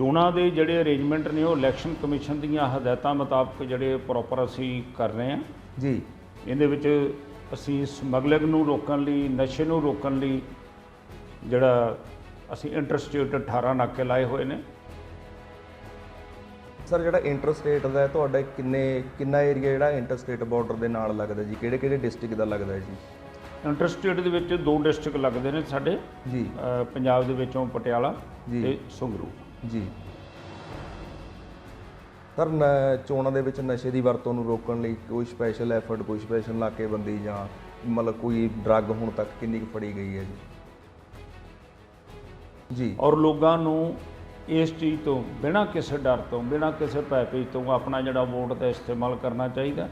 ਚੋਣਾਂ ਦੇ ਜਿਹੜੇ ਅਰੇਂਜਮੈਂਟ ਨੇ ਉਹ ਇਲੈਕਸ਼ਨ ਕਮਿਸ਼ਨ ਦੀਆਂ ਹਦਾਇਤਾਂ ਮੁਤਾਬਕ ਜਿਹੜੇ ਪ੍ਰੋਪਰ ਅਸੀਂ ਕਰ ਰਹੇ ਹਾਂ। ਜੀ। ਇਹਦੇ ਵਿੱਚ ਅਸੀਂ ਸਮਗਲਿੰਗ ਨੂੰ ਰੋਕਣ ਲਈ ਨਸ਼ੇ ਨੂੰ ਰੋਕਣ ਲਈ ਜਿਹੜਾ ਅਸੀਂ ਇੰਟਰਸਟੇਟ 18 ਨਾਕੇ ਲਾਏ ਹੋਏ ਨੇ। ਸਰ ਜਿਹੜਾ ਇੰਟਰਸਟੇਟ ਦਾ ਤੁਹਾਡਾ ਕਿੰਨੇ ਕਿੰਨਾ ਏਰੀਆ ਜਿਹੜਾ ਇੰਟਰਸਟੇਟ ਬਾਰਡਰ ਦੇ ਨਾਲ ਲੱਗਦਾ ਜੀ? ਕਿਹੜੇ ਕਿਹੜੇ ਡਿਸਟ੍ਰਿਕਟ ਦਾ ਲੱਗਦਾ ਜੀ? ਇੰਟਰਸਟੇਟ ਦੇ ਵਿੱਚ ਦੋ ਡਿਸਟ੍ਰਿਕਟ ਲੱਗਦੇ ਨੇ ਸਾਡੇ ਜੀ। ਪੰਜਾਬ ਦੇ ਵਿੱਚੋਂ ਪਟਿਆਲਾ। ਤੇ ਸੰਗਰੂਰ ਜੀ। ਸਰ ਚੋਣਾਂ ਦੇ ਵਿੱਚ ਨਸ਼ੇ ਦੀ ਵਰਤੋਂ ਨੂੰ ਰੋਕਣ ਲਈ ਕੋਈ ਸਪੈਸ਼ਲ ਐਫਰਟ ਕੋਈ ਸਪੈਸ਼ਲ ਨਾਕੇਬੰਦੀ ਜਾਂ ਮਤਲਬ ਕੋਈ ਡਰੱਗ ਹੁਣ ਤੱਕ ਕਿੰਨੀ ਕੁ ਫੜੀ ਗਈ ਹੈ ਜੀ? ਜੀ। ਔਰ ਲੋਕਾਂ ਨੂੰ ਇਸ ਚੀਜ਼ ਤੋਂ ਬਿਨਾਂ ਕਿਸੇ ਡਰ ਤੋਂ, ਬਿਨਾਂ ਕਿਸੇ ਪੈਪੇਜ ਤੋਂ ਆਪਣਾ ਜਿਹੜਾ ਵੋਟ ਦਾ ਇਸਤੇਮਾਲ ਕਰਨਾ ਚਾਹੀਦਾ।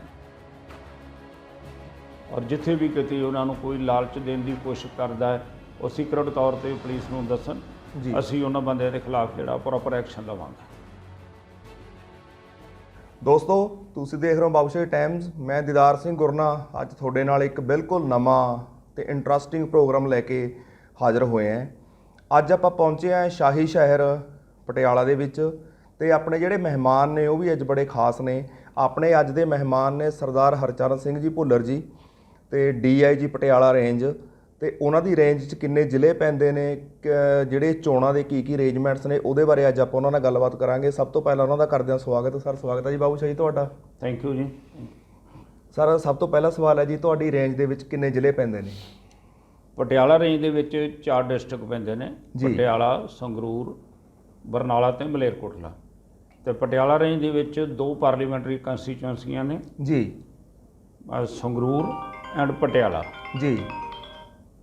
ਔਰ ਜਿੱਥੇ ਵੀ ਕਿਤੇ ਉਹਨਾਂ ਨੂੰ ਕੋਈ ਲਾਲਚ ਦੇਣ ਦੀ ਕੋਸ਼ਿਸ਼ ਕਰਦਾ ਹੈ, ਉਹ ਸੀਕ੍ਰੇਟ ਤੌਰ ਤੇ ਪੁਲਿਸ ਨੂੰ ਦੱਸਣ। ਅਸੀਂ ਉਹਨਾਂ ਬੰਦਿਆਂ ਦੇ ਖਿਲਾਫ ਜਿਹੜਾ ਪ੍ਰੋਪਰ ਐਕਸ਼ਨ ਲਵਾਂਗੇ। ਦੋਸਤੋ ਤੁਸੀਂ ਦੇਖ ਰਹੇ ਹੋ ਬਾਬੂਸ਼ਾਹੀ ਟਾਈਮਜ਼। ਮੈਂ ਦੀਦਾਰ ਸਿੰਘ ਗੁਰਨਾ ਅੱਜ ਤੁਹਾਡੇ ਨਾਲ ਇੱਕ ਬਿਲਕੁਲ ਨਵਾਂ ਤੇ ਇੰਟਰਸਟਿੰਗ ਪ੍ਰੋਗਰਾਮ ਲੈ ਕੇ ਹਾਜ਼ਰ ਹੋਏ ਹਾਂ। ਅੱਜ ਆਪਾਂ ਪਹੁੰਚੇ ਹਾਂ ਸ਼ਾਹੀ ਸ਼ਹਿਰ ਪਟਿਆਲਾ ਦੇ ਵਿੱਚ ਤੇ ਆਪਣੇ ਜਿਹੜੇ ਮਹਿਮਾਨ ਨੇ ਉਹ ਵੀ ਅੱਜ ਬੜੇ ਖਾਸ ਨੇ। ਆਪਣੇ ਅੱਜ ਦੇ ਮਹਿਮਾਨ ਨੇ ਸਰਦਾਰ ਹਰਚਰਨ ਸਿੰਘ ਜੀ ਭੁੱਲਰ ਜੀ ਤੇ ਡੀਆਈਜੀ ਪਟਿਆਲਾ ਰੇਂਜ। ਤੇ ਉਹਨਾਂ ਦੀ ਰੇਂਜ 'ਚ ਕਿੰਨੇ ਜ਼ਿਲ੍ਹੇ ਪੈਂਦੇ ਨੇ ਜਿਹੜੇ ਚੋਣਾਂ ਦੇ ਕੀ ਕੀ ਅਰੇਂਜਮੈਂਟਸ ਨੇ ਉਹਦੇ ਬਾਰੇ ਅੱਜ ਆਪਾਂ ਉਹਨਾਂ ਨਾਲ ਗੱਲਬਾਤ ਕਰਾਂਗੇ। ਸਭ ਤੋਂ ਪਹਿਲਾਂ ਉਹਨਾਂ ਦਾ ਕਰਦੇ ਹਾਂ ਸਵਾਗਤ ਸਰ ਸਵਾਗਤ ਹੈ ਜੀ ਬਾਬੂ ਸ਼ਾਹ ਜੀ ਤੁਹਾਡਾ। ਥੈਂਕ ਯੂ ਜੀ। ਸਰ ਸਭ ਤੋਂ ਪਹਿਲਾ ਸਵਾਲ ਹੈ ਜੀ ਤੁਹਾਡੀ ਰੇਂਜ ਦੇ ਵਿੱਚ ਕਿੰਨੇ ਜ਼ਿਲ੍ਹੇ ਪੈਂਦੇ ਨੇ? ਪਟਿਆਲਾ ਰੇਂਜ ਦੇ ਵਿੱਚ ਚਾਰ ਡਿਸਟ੍ਰਿਕਟ ਪੈਂਦੇ ਨੇ। ਪਟਿਆਲਾ ਸੰਗਰੂਰ ਬਰਨਾਲਾ ਤੇ ਮਲੇਰਕੋਟਲਾ। ਤੇ ਪਟਿਆਲਾ ਰੇਂਜ ਦੇ ਵਿੱਚ ਦੋ ਪਾਰਲੀਮੈਂਟਰੀ ਕੰਸਟੀਚੁਐਂਸੀਆਂ ਨੇ। ਜੀ। ਸੰਗਰੂਰ ਐਂਡ ਪਟਿਆਲਾ। ਜੀ।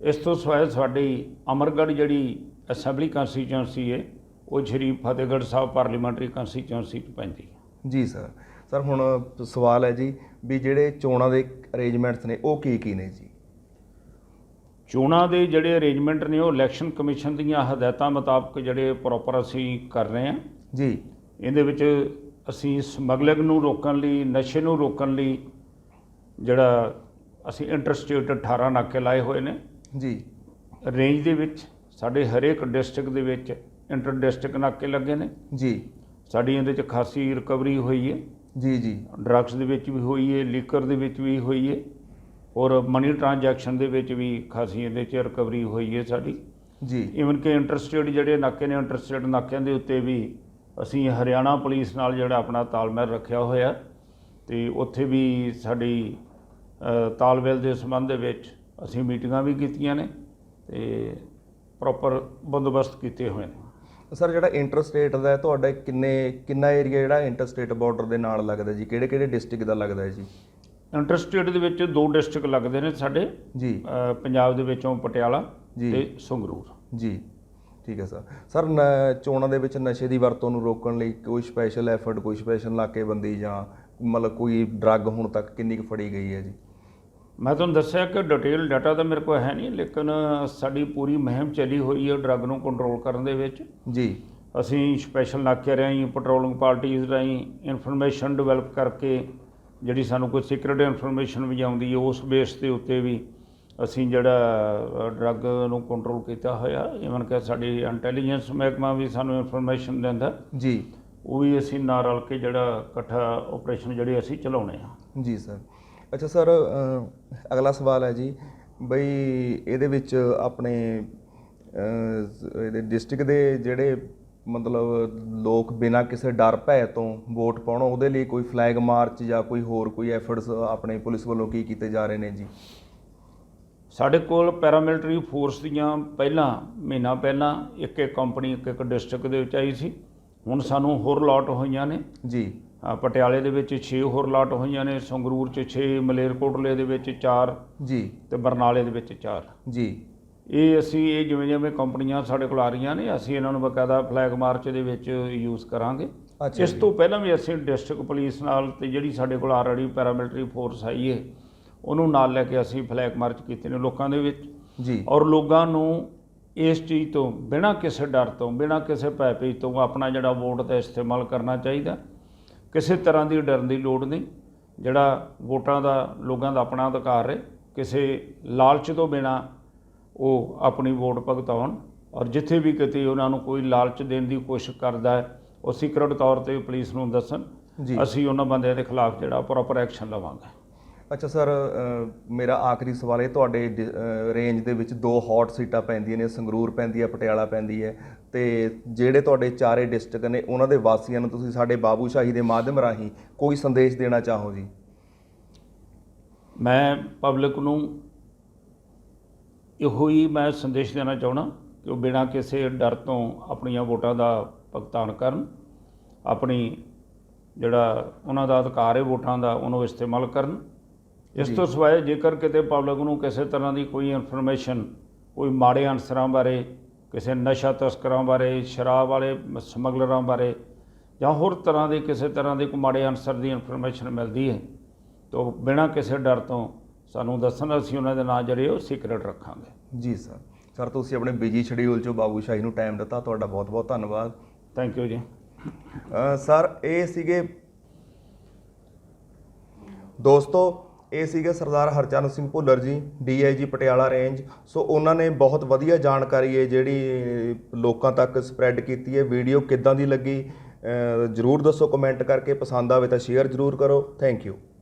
ਇਸ ਤੋਂ ਸਿਵਾਏ ਸਾਡੀ ਅਮਰਗੜ੍ਹ ਜਿਹੜੀ ਅਸੈਂਬਲੀ ਕੰਸਟੀਚੁਐਂਸੀ ਹੈ ਉਹ ਸ਼੍ਰੀ ਫਤਿਹਗੜ੍ਹ ਸਾਹਿਬ ਪਾਰਲੀਮੈਂਟਰੀ ਕੰਸਟੀਚੁਐਂਸੀ 'ਚ ਪੈਂਦੀ ਹੈ। ਜੀ ਸਰ। ਸਰ ਹੁਣ ਸਵਾਲ ਹੈ ਜੀ ਵੀ ਜਿਹੜੇ ਚੋਣਾਂ ਦੇ ਅਰੇਂਜਮੈਂਟਸ ਨੇ ਉਹ ਕੀ ਕੀ ਨੇ ਜੀ? ਚੋਣਾਂ ਦੇ ਜਿਹੜੇ ਅਰੇਂਜਮੈਂਟ ਨੇ ਉਹ ਇਲੈਕਸ਼ਨ ਕਮਿਸ਼ਨ ਦੀਆਂ ਹਦਾਇਤਾਂ ਮੁਤਾਬਕ ਜਿਹੜੇ ਪ੍ਰੋਪਰ ਅਸੀਂ ਕਰ ਰਹੇ ਹਾਂ। ਜੀ। ਇਹਦੇ ਵਿੱਚ ਅਸੀਂ ਸਮਗਲਿੰਗ ਨੂੰ ਰੋਕਣ ਲਈ ਨਸ਼ੇ ਨੂੰ ਰੋਕਣ ਲਈ ਜਿਹੜਾ ਅਸੀਂ ਇੰਟਰਸਟੇਟ 18 ਨਾਕੇ ਲਾਏ ਹੋਏ ਨੇ ਜੀ। ਰੇਂਜ ਦੇ ਵਿੱਚ ਸਾਡੇ ਹਰੇਕ ਡਿਸਟ੍ਰਿਕਟ ਦੇ ਵਿੱਚ ਇੰਟਰ ਡਿਸਟ੍ਰਿਕਟ ਨਾਕੇ ਲੱਗੇ ਨੇ। ਜੀ। ਸਾਡੀ ਇਹਦੇ 'ਚ ਖਾਸੀ ਰਿਕਵਰੀ ਹੋਈ ਹੈ ਜੀ ਜੀ। ਡਰੱਗਸ ਦੇ ਵਿੱਚ ਵੀ ਹੋਈ ਹੈ ਲੀਕਰ ਦੇ ਵਿੱਚ ਵੀ ਹੋਈ ਹੈ ਔਰ ਮਨੀ ਟ੍ਰਾਂਜੈਕਸ਼ਨ ਦੇ ਵਿੱਚ ਵੀ ਖਾਸੀ ਇਹਦੇ 'ਚ ਰਿਕਵਰੀ ਹੋਈ ਹੈ ਸਾਡੀ। ਜੀ। ਈਵਨ ਕਿ ਇੰਟਰਸਟੇਟ ਜਿਹੜੇ ਨਾਕੇ ਨੇ ਇੰਟਰਸਟੇਟ ਨਾਕਿਆਂ ਦੇ ਉੱਤੇ ਵੀ ਅਸੀਂ ਹਰਿਆਣਾ ਪੁਲਿਸ ਨਾਲ ਜਿਹੜਾ ਆਪਣਾ ਤਾਲਮੇਲ ਰੱਖਿਆ ਹੋਇਆ। ਤੇ ਉੱਥੇ ਵੀ ਸਾਡੀ ਤਾਲਮੇਲ ਦੇ ਸੰਬੰਧ ਦੇ ਵਿੱਚ ਅਸੀਂ ਮੀਟਿੰਗਾਂ ਵੀ ਕੀਤੀਆਂ ਨੇ ਤੇ ਪ੍ਰੋਪਰ ਬੰਦੋਬਸਤ ਕੀਤੇ ਹੋਏ ਨੇ। ਸਰ ਜਿਹੜਾ ਇੰਟਰਸਟੇਟ ਦਾ ਹੈ ਤੁਹਾਡਾ ਕਿੰਨੇ ਕਿੰਨਾ ਏਰੀਆ ਜਿਹੜਾ ਇੰਟਰਸਟੇਟ ਬਾਰਡਰ ਦੇ ਨਾਲ ਲੱਗਦਾ ਜੀ? ਕਿਹੜੇ ਕਿਹੜੇ ਡਿਸਟ੍ਰਿਕਟ ਦਾ ਲੱਗਦਾ ਹੈ ਜੀ? ਇੰਟਰਸਟੇਟ ਦੇ ਵਿੱਚ ਦੋ ਡਿਸਟ੍ਰਿਕਟ ਲੱਗਦੇ ਨੇ ਸਾਡੇ ਜੀ। ਪੰਜਾਬ ਦੇ ਵਿੱਚੋਂ ਪਟਿਆਲਾ ਜੀ। ਤੇ ਸੰਗਰੂਰ। ਜੀ। ਠੀਕ ਹੈ ਸਰ। ਸਰ ਚੋਣਾਂ ਦੇ ਵਿੱਚ ਨਸ਼ੇ ਦੀ ਵਰਤੋਂ ਨੂੰ ਰੋਕਣ ਲਈ ਕੋਈ ਸਪੈਸ਼ਲ ਐਫਰਟ ਕੋਈ ਸਪੈਸ਼ਲ ਨਾਕੇਬੰਦੀ ਜਾਂ ਮਤਲਬ ਕੋਈ ਡਰੱਗ ਹੁਣ ਤੱਕ ਕਿੰਨੀ ਕੁ ਫੜੀ ਗਈ ਹੈ ਜੀ? ਮੈਂ ਤੁਹਾਨੂੰ ਦੱਸਿਆ ਕਿ ਡਿਟੇਲ ਡਾਟਾ ਤਾਂ ਮੇਰੇ ਕੋਲ ਹੈ ਨਹੀਂ ਲੇਕਿਨ ਸਾਡੀ ਪੂਰੀ ਮੁਹਿੰਮ ਚੱਲੀ ਹੋਈ ਹੈ ਡਰੱਗ ਨੂੰ ਕੰਟਰੋਲ ਕਰਨ ਦੇ ਵਿੱਚ। ਜੀ। ਅਸੀਂ ਸਪੈਸ਼ਲ ਨਾਕੇ ਰਾਹੀਂ ਪੈਟਰੋਲਿੰਗ ਪਾਰਟੀਆਂ ਰਾਹੀਂ ਇਨਫੋਰਮੇਸ਼ਨ ਡਿਵੈਲਪ ਕਰਕੇ ਜਿਹੜੀ ਸਾਨੂੰ ਕੋਈ ਸੀਕ੍ਰੀਟ ਇਨਫੋਰਮੇਸ਼ਨ ਵੀ ਆਉਂਦੀ ਹੈ ਉਸ ਬੇਸ ਦੇ ਉੱਤੇ ਵੀ ਅਸੀਂ ਜਿਹੜਾ ਡਰੱਗ ਨੂੰ ਕੰਟਰੋਲ ਕੀਤਾ ਹੋਇਆ। ਇਵਨ ਕਿ ਸਾਡੀ ਇੰਟੈਲੀਜੈਂਸ ਮਹਿਕਮਾ ਵੀ ਸਾਨੂੰ ਇਨਫੋਰਮੇਸ਼ਨ ਦਿੰਦਾ। ਜੀ। ਉਹ ਵੀ ਅਸੀਂ ਨਾਲ ਰਲ ਕੇ ਜਿਹੜਾ ਇਕੱਠਾ ਆਪਰੇਸ਼ਨ ਜਿਹੜੇ ਅਸੀਂ ਚਲਾਉਣੇ ਆ। ਜੀ ਸਰ ਅੱਛਾ ਸਰ ਅਗਲਾ ਸਵਾਲ ਹੈ ਜੀ ਬਈ ਇਹਦੇ ਵਿੱਚ ਆਪਣੇ ਇਹਦੇ ਡਿਸਟ੍ਰਿਕਟ ਦੇ ਜਿਹੜੇ ਮਤਲਬ ਲੋਕ ਬਿਨਾਂ ਕਿਸੇ ਡਰ ਭੈ ਤੋਂ ਵੋਟ ਪਾਉਣ ਉਹਦੇ ਲਈ ਕੋਈ ਫਲੈਗ ਮਾਰਚ ਜਾਂ ਕੋਈ ਹੋਰ ਕੋਈ ਐਫਰਟਸ ਆਪਣੇ ਪੁਲਿਸ ਵੱਲੋਂ ਕੀ ਕੀਤੇ ਜਾ ਰਹੇ ਨੇ ਜੀ? ਸਾਡੇ ਕੋਲ ਪੈਰਾਮਿਲਟਰੀ ਫੋਰਸ ਦੀਆਂ ਪਹਿਲਾਂ ਮਹੀਨਾ ਪਹਿਲਾਂ ਇੱਕ ਇੱਕ ਕੰਪਨੀ ਇੱਕ ਇੱਕ ਡਿਸਟ੍ਰਿਕਟ ਦੇ ਵਿੱਚ ਆਈ ਸੀ। ਹੁਣ ਸਾਨੂੰ ਹੋਰ ਲਾਟ ਹੋਈਆਂ ਨੇ। ਜੀ। ਪਟਿਆਲੇ ਦੇ ਵਿੱਚ 6 ਹੋਰ ਲਾਟ ਹੋਈਆਂ ਨੇ ਸੰਗਰੂਰ 'ਚ 6 ਮਲੇਰਕੋਟਲੇ ਦੇ ਵਿੱਚ 4 ਜੀ। ਤੇ ਬਰਨਾਲੇ ਦੇ ਵਿੱਚ 4 ਜੀ। ਇਹ ਅਸੀਂ ਇਹ ਜਿਵੇਂ ਜਿਵੇਂ ਕੰਪਨੀਆਂ ਸਾਡੇ ਕੋਲ ਆ ਰਹੀਆਂ ਨੇ ਅਸੀਂ ਇਹਨਾਂ ਨੂੰ ਬਕਾਇਦਾ ਫਲੈਗ ਮਾਰਚ ਦੇ ਵਿੱਚ ਯੂਜ਼ ਕਰਾਂਗੇ। ਇਸ। ਤੋਂ ਪਹਿਲਾਂ ਵੀ ਅਸੀਂ ਡਿਸਟ੍ਰਿਕਟ ਪੁਲਿਸ ਨਾਲ ਤੇ ਜਿਹੜੀ ਸਾਡੇ ਕੋਲ ਆਲਰੇਡੀ ਪੈਰਾਮਿਲਟਰੀ ਫੋਰਸ ਆਈ ਹੈ ਉਹਨੂੰ ਨਾਲ ਲੈ ਕੇ ਅਸੀਂ ਫਲੈਗ ਮਾਰਚ ਕੀਤੇ ਨੇ ਲੋਕਾਂ ਦੇ ਵਿੱਚ। ਜੀ। ਔਰ ਲੋਕਾਂ ਨੂੰ ਇਸ ਚੀਜ਼ ਤੋਂ ਬਿਨਾਂ ਕਿਸੇ ਡਰ ਤੋਂ ਬਿਨਾਂ ਕਿਸੇ ਪੈਪੇਜ ਤੋਂ ਆਪਣਾ ਜਿਹੜਾ ਵੋਟ ਦਾ ਇਸਤੇਮਾਲ ਕਰਨਾ ਚਾਹੀਦਾ। ਕਿਸੇ ਤਰ੍ਹਾਂ ਦੀ ਡਰਨ ਦੀ ਲੋੜ ਨਹੀਂ। ਜਿਹੜਾ ਵੋਟਾਂ ਦਾ ਲੋਕਾਂ ਦਾ ਆਪਣਾ ਅਧਿਕਾਰ ਹੈ ਕਿਸੇ ਲਾਲਚ ਤੋਂ ਬਿਨਾਂ ਉਹ ਆਪਣੀ ਵੋਟ ਭੁਗਤਾਉਣ। ਔਰ ਜਿੱਥੇ ਵੀ ਕਿਤੇ ਉਹਨਾਂ ਨੂੰ ਕੋਈ ਲਾਲਚ ਦੇਣ ਦੀ ਕੋਸ਼ਿਸ਼ ਕਰਦਾ ਹੈ ਉਹ ਸੀਕ੍ਰੇਟ ਤੌਰ ਤੇ ਪੁਲਿਸ ਨੂੰ ਦੱਸਣ। ਅਸੀਂ ਉਹਨਾਂ ਬੰਦਿਆਂ ਦੇ ਖਿਲਾਫ ਜਿਹੜਾ ਪ੍ਰੋਪਰ ਐਕਸ਼ਨ ਲਵਾਂਗੇ। ਅੱਛਾ ਸਰ ਮੇਰਾ ਆਖਰੀ ਸਵਾਲ ਇਹ ਤੁਹਾਡੇ ਰੇਂਜ ਦੇ ਵਿੱਚ ਦੋ ਹੌਟ ਸੀਟਾਂ ਪੈਂਦੀਆਂ ਨੇ ਸੰਗਰੂਰ ਪੈਂਦੀ ਹੈ ਪਟਿਆਲਾ ਪੈਂਦੀ ਹੈ। ਤੇ ਜਿਹੜੇ ਤੁਹਾਡੇ ਚਾਰੇ ਡਿਸਟ੍ਰਿਕਟ ਨੇ ਉਹਨਾਂ ਦੇ ਵਾਸੀਆਂ ਨੂੰ ਤੁਸੀਂ ਸਾਡੇ ਬਾਬੂ ਸ਼ਾਹੀ ਦੇ ਮਾਧਿਅਮ ਰਾਹੀਂ ਕੋਈ ਸੰਦੇਸ਼ ਦੇਣਾ ਚਾਹੋ ਜੀ? ਮੈਂ ਪਬਲਿਕ ਨੂੰ ਇਹੋ ਹੀ ਮੈਂ ਸੰਦੇਸ਼ ਦੇਣਾ ਚਾਹਣਾ ਕਿ ਉਹ ਬਿਨਾਂ ਕਿਸੇ ਡਰ ਤੋਂ ਆਪਣੀਆਂ ਵੋਟਾਂ ਦਾ ਭੁਗਤਾਨ ਕਰਨ ਆਪਣੀ ਜਿਹੜਾ ਉਹਨਾਂ ਦਾ ਅਧਿਕਾਰ ਹੈ ਵੋਟਾਂ ਦਾ ਉਹਨੂੰ ਇਸਤੇਮਾਲ ਕਰਨ। ਇਸ ਤੋਂ ਸਿਵਾਏ ਜੇਕਰ ਕਿਤੇ ਪਬਲਿਕ ਨੂੰ ਕਿਸੇ ਤਰ੍ਹਾਂ ਦੀ ਕੋਈ ਇਨਫੋਰਮੇਸ਼ਨ ਕੋਈ ਮਾੜੇ ਅਨਸਰਾਂ ਬਾਰੇ ਕਿਸੇ ਨਸ਼ਾ ਤਸਕਰਾਂ ਬਾਰੇ ਸ਼ਰਾਬ ਵਾਲੇ ਸਮਗਲਰਾਂ ਬਾਰੇ ਜਾਂ ਹੋਰ ਤਰ੍ਹਾਂ ਦੇ ਕਿਸੇ ਤਰ੍ਹਾਂ ਦੇ ਕੋਈ ਮਾੜੇ ਅਨਸਰ ਦੀ ਇਨਫੋਰਮੇਸ਼ਨ ਮਿਲਦੀ ਹੈ ਤਾਂ ਬਿਨਾਂ ਕਿਸੇ ਡਰ ਤੋਂ ਸਾਨੂੰ ਦੱਸਣ ਅਸੀਂ ਉਹਨਾਂ ਦੇ ਨਾਂ ਜਿਹੜੇ ਉਹ ਸੀਕ੍ਰੇਟ ਰੱਖਾਂਗੇ। ਜੀ ਸਰ। ਸਰ ਤੁਸੀਂ ਆਪਣੇ ਬਿਜ਼ੀ ਸ਼ਡਿਊਲ 'ਚੋਂ ਬਾਬੂ ਸ਼ਾਹੀ ਨੂੰ ਟਾਈਮ ਦਿੱਤਾ ਤੁਹਾਡਾ ਬਹੁਤ ਬਹੁਤ ਧੰਨਵਾਦ। ਥੈਂਕ ਯੂ ਜੀ। ਸਰ ਇਹ ਸੀਗੇ ਦੋਸਤੋ ਇਹ ਸੀਗੇ ਸਰਦਾਰ ਹਰਚੰਦ ਸਿੰਘ ਭੁੱਲਰ ਜੀ ਡੀਆਈਜੀ ਪਟਿਆਲਾ ਰੇਂਜ ਸੋ ਉਹਨਾਂ ਨੇ ਬਹੁਤ ਵਧੀਆ ਜਾਣਕਾਰੀ ਹੈ ਜਿਹੜੀ ਲੋਕਾਂ ਤੱਕ ਸਪਰੈਡ ਕੀਤੀ ਹੈ। ਵੀਡੀਓ ਕਿੱਦਾਂ ਦੀ ਲੱਗੀ ਜਰੂਰ ਦੱਸੋ ਕਮੈਂਟ ਕਰਕੇ। ਪਸੰਦ ਆਵੇ ਤਾਂ ਸ਼ੇਅਰ ਜਰੂਰ ਕਰੋ। Thank you